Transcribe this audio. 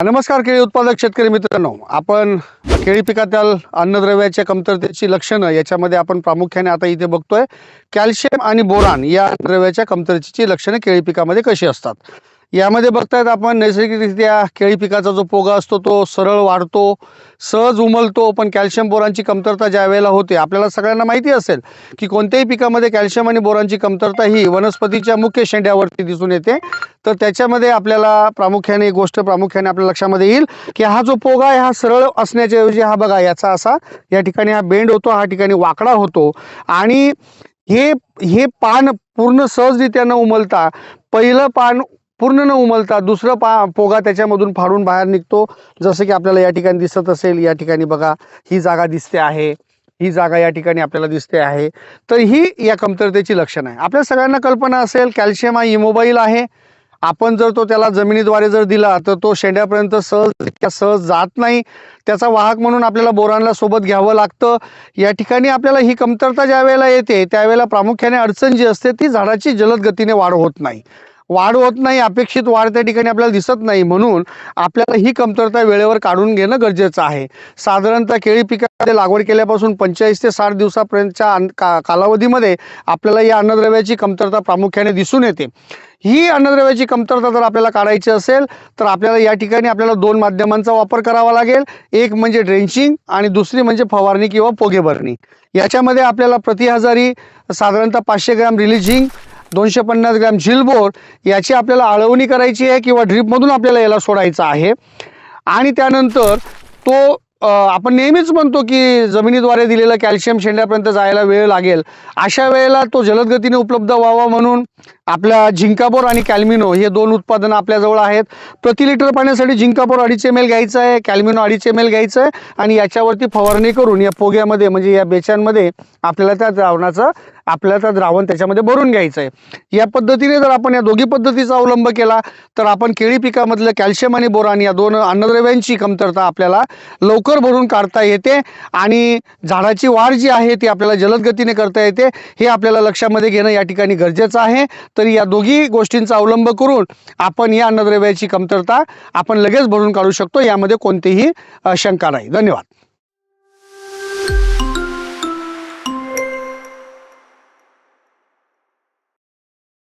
नमस्कार केळी उत्पादक शेतकरी मित्रांनो. आपण केळी पिकातील अन्नद्रव्याच्या कमतरतेची लक्षणं याच्यामध्ये आपण प्रामुख्याने आता इथे बघतोय. कॅल्शियम आणि बोरान या द्रव्याच्या कमतरतेची लक्षणं केळी पिकामध्ये कशी असतात? यामध्ये बघतायत आपण नैसर्गिकरित्या केळी पिकाचा जो पोगा असतो तो सरळ वाढतो सहज उमलतो पण कॅल्शियम बोरांची कमतरता ज्या वेळेला होते आपल्याला सगळ्यांना माहिती असेल की कोणत्याही पिकामध्ये कॅल्शियम आणि बोरांची कमतरता ही वनस्पतीच्या मुख्य शेंड्यावरती दिसून येते. तर त्याच्यामध्ये आपल्याला प्रामुख्याने गोष्ट प्रामुख्याने आपल्या लक्षामध्ये येईल की हा जो पोगा आहे हा सरळ असण्याच्या ऐवजी हा बघा याचा असा या ठिकाणी हा बेंड होतो हा ठिकाणी वाकडा होतो आणि हे हे पान पूर्ण सहजरित्या न उमलता पहिलं पान पूर्ण न उमलता दुसरं पा पोगा त्याच्यामधून फाडून बाहेर निघतो. जसं की आपल्याला या ठिकाणी दिसत असेल या ठिकाणी बघा ही जागा दिसते आहे. ही जागा या ठिकाणी आपल्याला दिसते आहे. तर ही या कमतरतेची लक्षण आहे. आपल्या सगळ्यांना कल्पना असेल कॅल्शियम हा इमोबाईल आहे. आपण जर तो त्याला जमिनीद्वारे जर दिला तर तो शेंड्यापर्यंत सहज सहज जात नाही. त्याचा वाहक म्हणून आपल्याला बोरांना सोबत घ्यावं लागतं. या ठिकाणी आपल्याला ही कमतरता ज्या वेळेला येते त्यावेळेला प्रामुख्याने अडचण जी असते ती झाडाची जलद गतीने वाढ होत नाही. वाढ होत नाही अपेक्षित वाढ त्या ठिकाणी आपल्याला दिसत नाही. म्हणून आपल्याला ही कमतरता वेळेवर काढून घेणं गरजेचं आहे. साधारणतः केळी पिकामध्ये लागवड केल्यापासून पंचेचाळीस ते साठ दिवसापर्यंतच्या का कालावधीमध्ये आपल्याला या अन्नद्रव्याची कमतरता प्रामुख्याने दिसून येते. ही अन्नद्रव्याची कमतरता जर आपल्याला काढायची असेल तर आपल्याला या ठिकाणी आपल्याला दोन माध्यमांचा वापर करावा लागेल. एक म्हणजे ड्रेंचिंग आणि दुसरी म्हणजे फवारणी किंवा पोगे भरणी. याच्यामध्ये आपल्याला प्रति हजारी साधारणतः पाचशे ग्रॅम रिलिजिंग दोनशे पन्नास ग्रॅम झिलबोर याची आपल्याला आळवणी करायची आहे किंवा ड्रीपमधून आपल्याला याला सोडायचं आहे. आणि त्यानंतर तो आपण नेहमीच म्हणतो की जमिनीद्वारे दिलेलं कॅल्शियम शेंड्यापर्यंत जायला वेळ लागेल. अशा वेळेला तो जलद गतीने उपलब्ध व्हावा म्हणून आपल्या झिंकापोर आणि कॅल्मिनो हे दोन उत्पादनं आपल्याजवळ आहेत. प्रति लिटर पाण्यासाठी झिंकापोर अडीच एम एल घ्यायचं आहे कॅल्मिनो अडीच एम एल घ्यायचं आहे आणि याच्यावरती फवारणी करून या पोग्यामध्ये म्हणजे या बेचांमध्ये आपल्याला त्या द्रावणाचं आपल्याला त्या द्रावण त्याच्यामध्ये भरून घ्यायचं आहे. या पद्धतीने जर आपण या दोघी पद्धतीचा अवलंब केला तर आपण केळी पिकामधलं कॅल्शियम आणि बोरान या दोन अन्नद्रव्यांची कमतरता आपल्याला लवकर भरून काढता येते आणि झाडाची वाढ जी आहे ती आपल्याला जलद गतीने करता येते हे आपल्याला लक्षामध्ये घेणं या ठिकाणी गरजेचं आहे. तरी या दोघी गोष्टींचा अवलंब करून आपण या अन्नद्रव्याची कमतरता आपण लगेच भरून काढू शकतो यामध्ये कोणतीही शंका नाही. धन्यवाद.